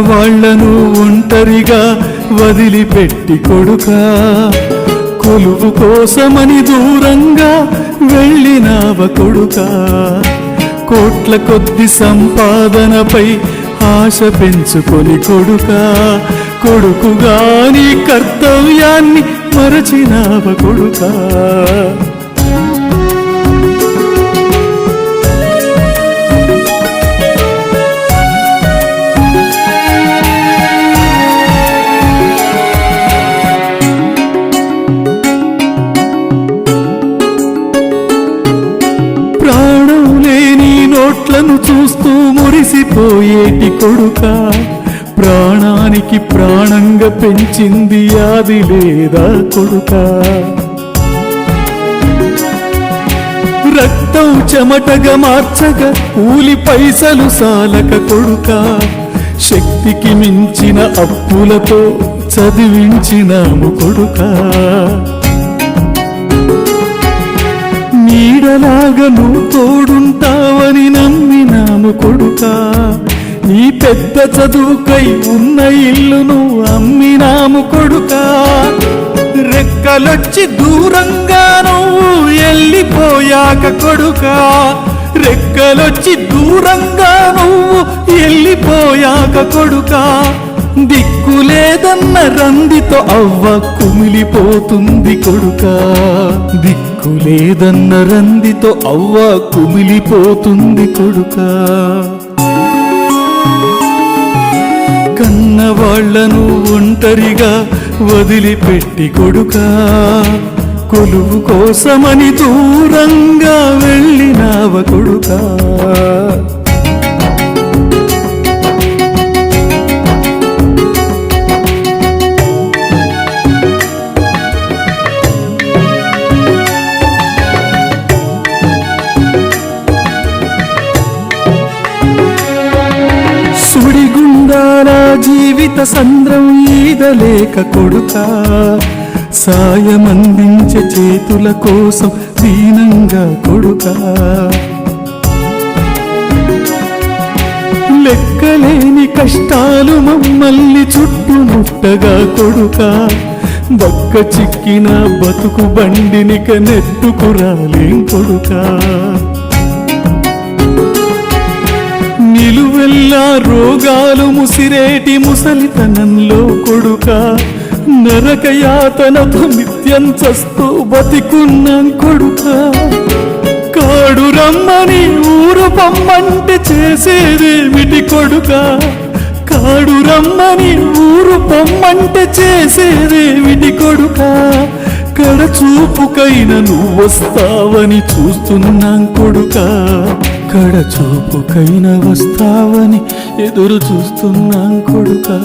వాళ్ళను ఒంటరిగా వదిలిపెట్టి కొడుక. కొలువు కోసమని దూరంగా వెళ్ళినావ కొడుక. కోట్ల కొద్ది సంపాదనపై ఆశ పెంచుకొని కొడుక. కొడుకుగాని కర్తవ్యాన్ని మరచినావ కొడుకా. నోట్లను చూస్తూ మురిసిపోయేటి కొడుక ప్రాణానికి ప్రాణంగా పెంచింది అది లేదా కొడుక. రక్తం చెమటగా మార్చగా కూలి పైసలు సాలక కొడుక. శక్తికి మించిన అప్పులతో చదివించినాము కొడుకా. నీడలాగా నువ్వు తోడుంటావని నమ్మినాము కొడుకా. నీ పెద్ద చదువుకై ఉన్న ఇల్లును అమ్మినాము కొడుకా. రెక్కలొచ్చి దూరంగా నువ్వు వెళ్ళిపోయాక కొడుకా. రెక్కలొచ్చి దూరంగా నువ్వు వెళ్ళిపోయాక కొడుకా. దిక్కులేదన్న రందితో అవ్వ కుమిలిపోతుంది కొడుకా. దిక్కులేదన్న రందితో అవ్వ కుమిలిపోతుంది కొడుక. కన్న వాళ్ళను ఒంటరిగా వదిలిపెట్టి కొడుకా. కొలువు కోసమని దూరంగా వెళ్ళినావ కొడుకా. జీవిత సంద్రం ఈదలేక కొడుక సాయమందించే చేతుల కోసం దీనంగా కొడుక. లెక్కలేని కష్టాలు మమ్మల్ని చుట్టుముట్టగా కొడుక బక్క చిక్కిన బతుకు బండినిక నెట్టుకురాలేం కొడుకా. రోగాలు ముసిరేటి ముసలితనంలో కొడుక నరక నిత్యం చస్తూ బతికున్నాం కొడుక. కాడు రమ్మని ఊరు పమ్మంటే చేసేదేమిటి కొడుక. కాడు రమ్మని ఊరు పొమ్మంటే చేసేదేమిటి కొడుక. కడచూపుకైన నువ్వు వస్తావని చూస్తున్నాం కొడుకా. కడచూపుకైన వస్తావని ఎదురు చూస్తున్నాం కొడుకా.